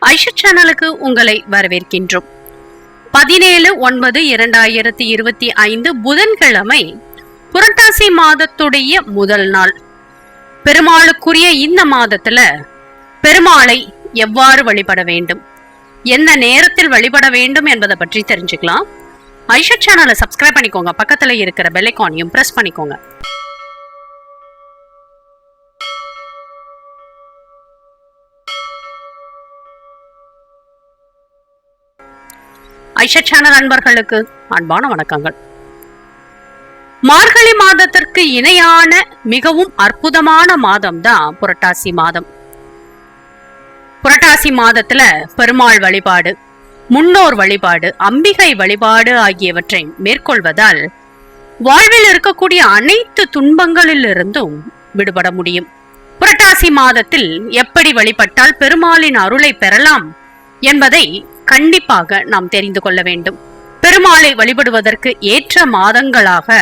ஐஷத் சேனலுக்கு உங்களை வரவேற்கின்றோம். பதினேழு ஒன்பது இரண்டாயிரத்தி இருபத்தி ஐந்து புதன்கிழமை புரட்டாசி மாதத்துடைய முதல் நாள். பெருமாளுக்குரிய இந்த மாதத்துல பெருமாளை எவ்வாறு வழிபட வேண்டும்? எந்த நேரத்தில் வழிபட வேண்டும் என்பதை பற்றி தெரிஞ்சுக்கலாம். ஐஷா சேனலை சப்ஸ்கிரைப் பண்ணிக்கோங்க. பக்கத்துல இருக்கிற பெல்லைக்கானையும் பிரஸ் பண்ணிக்கோங்க. ஐஷா சேனல் அன்பர்களுக்கு அன்பான வணக்கங்கள். மார்கழி மாதத்திற்கு இணையான மிகவும் அற்புதமான மாதம் தான் புரட்டாசி மாதம். புரட்டாசி மாதத்துல பெருமாள் வழிபாடு முன்னோர் வழிபாடு அம்பிகை வழிபாடு ஆகியவற்றை மேற்கொள்வதால் வாழ்வில் இருக்கக்கூடிய அனைத்து துன்பங்களிலிருந்தும் விடுபட முடியும். புரட்டாசி மாதத்தில் எப்படி வழிபட்டால் பெருமாளின் அருளை பெறலாம் என்பதை கண்டிப்பாக நாம் தெரிந்து கொள்ள வேண்டும். பெருமாளை வழிபடுவதற்கு ஏற்ற மாதங்களாக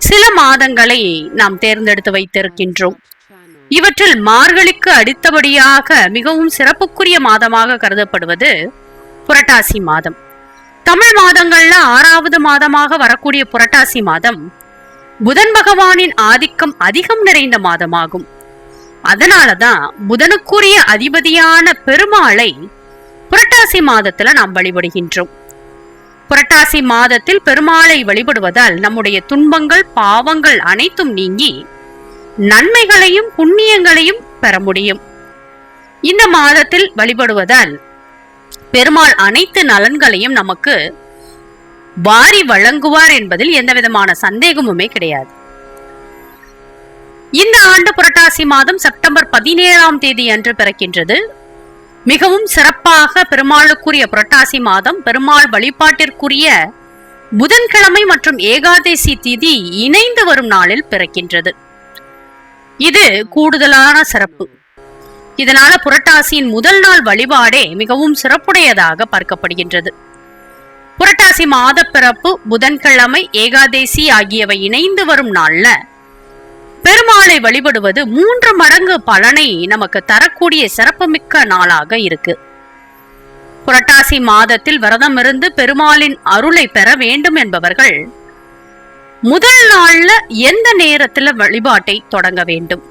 சில மாதங்களை நாம் தேர்ந்தெடுத்து வைத்திருக்கின்றோம். இவற்றில் மார்கழிக்கு அடுத்தபடியாக மிகவும் சிறப்புக்குரிய மாதமாக கருதப்படுவது புரட்டாசி மாதம். தமிழ் மாதங்கள்ல ஆறாவது மாதமாக வரக்கூடிய புரட்டாசி மாதம் புதன் பகவானின் ஆதிக்கம் அதிகம் நிறைந்த மாதமாகும். அதனாலதான் புதனுக்குரிய அதிபதியான பெருமாளை புரட்டாசி மாதத்துல நாம் வழிபடுகின்றோம். புரட்டாசி மாதத்தில் பெருமாளை வழிபடுவதால் நம்முடைய துன்பங்கள் பாவங்கள் அனைத்தும் நீங்கி நன்மைகளையும் புண்ணியங்களையும் பெற முடியும். இந்த மாதத்தில் வழிபடுவதால் பெருமாள் அனைத்து நலன்களையும் நமக்கு வாரி வழங்குவார் என்பதில் எந்த விதமான சந்தேகமுமே கிடையாது. இந்த ஆண்டு புரட்டாசி மாதம் செப்டம்பர் பதினேழாம் தேதி அன்று பிறக்கின்றது. மிகவும் சிறப்பாக பெருமாளுக்குரிய புரட்டாசி மாதம் பெருமாள் வழிபாட்டிற்குரிய புதன்கிழமை மற்றும் ஏகாதசி திதி இணைந்து வரும் நாளில் பிறக்கின்றது. இது கூடுதலான சிறப்பு. இதனால புரட்டாசியின் முதல் நாள் வழிபாடே மிகவும் சிறப்புடையதாக பார்க்கப்படுகின்றது. புரட்டாசி மாத பிறப்பு புதன்கிழமை ஏகாதேசி ஆகியவை இணைந்து வரும் நாள்ல பெருமாளை வழிபடுவது மூன்று மடங்கு பலனை நமக்கு தரக்கூடிய சிறப்புமிக்க நாளாக இருக்கு. புரட்டாசி மாதத்தில் விரதம் இருந்து பெருமாளின் அருளை பெற வேண்டும் என்பவர்கள் முதல் நாள்ல எந்த நேரத்துல வழிபாட்டை தொடங்க வேண்டும்?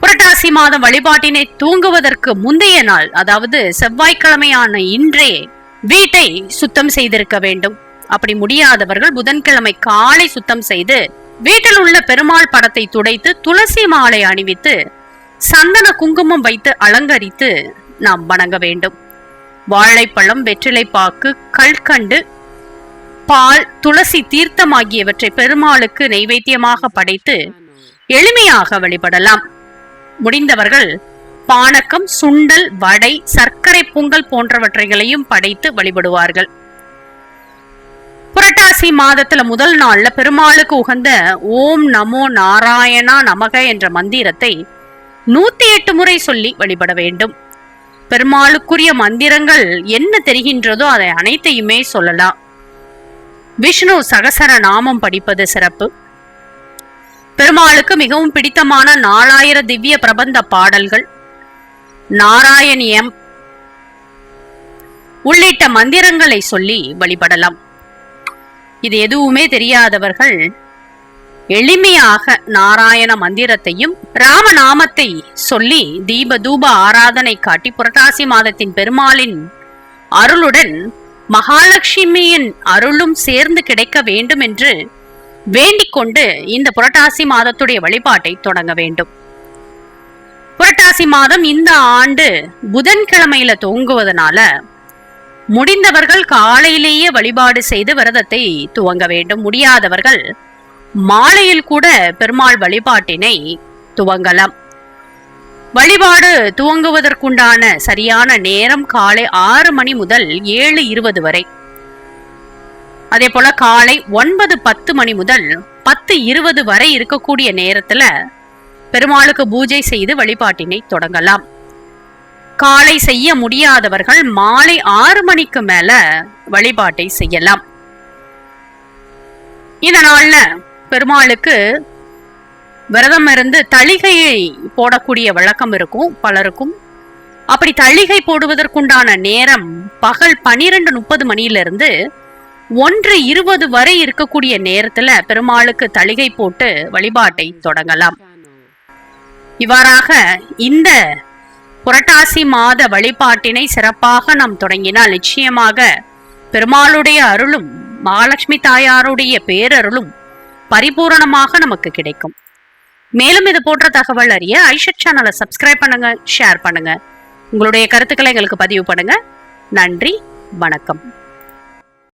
புரட்டாசி மாதம் வழிபாட்டினை தூங்குவதற்கு முந்தைய நாள் அதாவது செவ்வாய்க்கிழமையான இன்றே வீட்டை சுத்தம் செய்திருக்க வேண்டும். அப்படி முடியாதவர்கள் புதன்கிழமை காலை சுத்தம் செய்து வீட்டில் உள்ள பெருமாள் படத்தை துடைத்து துளசி மாலை அணிவித்து சந்தன குங்குமம் வைத்து அலங்கரித்து நாம் வணங்க வேண்டும். வாழைப்பழம் வெற்றிலைப்பாக்கு கல்கண்டு பால் துளசி தீர்த்தம் ஆகியவற்றை பெருமாளுக்கு நைவேத்தியமாக படைத்து எளிமையாக வழிபடலாம். முடிந்தவர்கள் பானக்கம் சுண்டல் வடை சர்க்கரை பொங்கல் போன்றவற்றைகளையும் படைத்து வழிபடுவார்கள். புரட்டாசி மாதத்துல முதல் நாள்ல பெருமாளுக்கு உகந்த ஓம் நமோ நாராயணா நமக என்ற மந்திரத்தை நூத்தி எட்டு முறை சொல்லி வழிபட வேண்டும். பெருமாளுக்குரிய மந்திரங்கள் என்ன தெரிகின்றதோ அதை அனைத்தையுமே சொல்லலாம். விஷ்ணு சகசர நாமம் படிப்பது சிறப்பு. பெருமாளுக்கு மிகவும் பிடித்தமான நாலாயிர திவ்ய பிரபந்த பாடல்கள். நாராயணியம் உள்ளிட்ட மந்திரங்களை சொல்லி வழிபடலாம். இது எதுவுமே தெரியாதவர்கள் எளிமையாக நாராயண மந்திரத்தையும் ராமநாமத்தை சொல்லி தீப தூப ஆராதனை காட்டி புரட்டாசி மாதத்தின் பெருமாளின் அருளுடன் மகாலட்சுமியின் அருளும் சேர்ந்து கிடைக்க வேண்டும் என்று வேண்டிக் கொண்டு இந்த புரட்டாசி மாதத்துடைய வழிபாட்டை தொடங்க வேண்டும். புரட்டாசி மாதம் இந்த ஆண்டு புதன்கிழமையில துவங்குவதனால முடிந்தவர்கள் காலையிலேயே வழிபாடு செய்து விரதத்தை துவங்க வேண்டும். முடியாதவர்கள் மாலையில் கூட பெருமாள் வழிபாட்டினை துவங்கலாம். வழிபாடு துவங்குவதற்குண்டான சரியான நேரம் காலை ஆறு மணி முதல் ஏழு இருபது வரை. அதே போல காலை ஒன்பது பத்து மணி முதல் பத்து இருபது வரை இருக்கக்கூடிய நேரத்துல பெருமாளுக்கு பூஜை செய்து வழிபாட்டினை தொடங்கலாம். காலை செய்ய முடியாதவர்கள் மாலை ஆறு மணிக்கு மேல வழிபாட்டை செய்யலாம். இந்த நாள்ல பெருமாளுக்கு விரதம் இருந்து தளிகையை போடக்கூடிய வழக்கம் இருக்கும் பலருக்கும். அப்படி தளிகை போடுவதற்குண்டான நேரம் பகல் பனிரெண்டு முப்பது மணியிலிருந்து ஒன்று இருபது வரை இருக்கக்கூடிய நேரத்துல பெருமாளுக்கு தளிகை போட்டு வழிபாட்டை தொடங்கலாம். இவ்வாறாக இந்த புரட்டாசி மாத வழிபாட்டினை சிறப்பாக நாம் தொடங்கினால் நிச்சயமாக பெருமாளுடைய அருளும் மகாலட்சுமி தாயாருடைய பேரருளும் பரிபூரணமாக நமக்கு கிடைக்கும். மேலும் இது போன்ற தகவல் அறிய ஐஷட் சேனலை சப்ஸ்கிரைப் பண்ணுங்க ஷேர் பண்ணுங்க. உங்களுடைய கருத்துக்களை எங்களுக்கு பதிவு பண்ணுங்க. நன்றி வணக்கம்.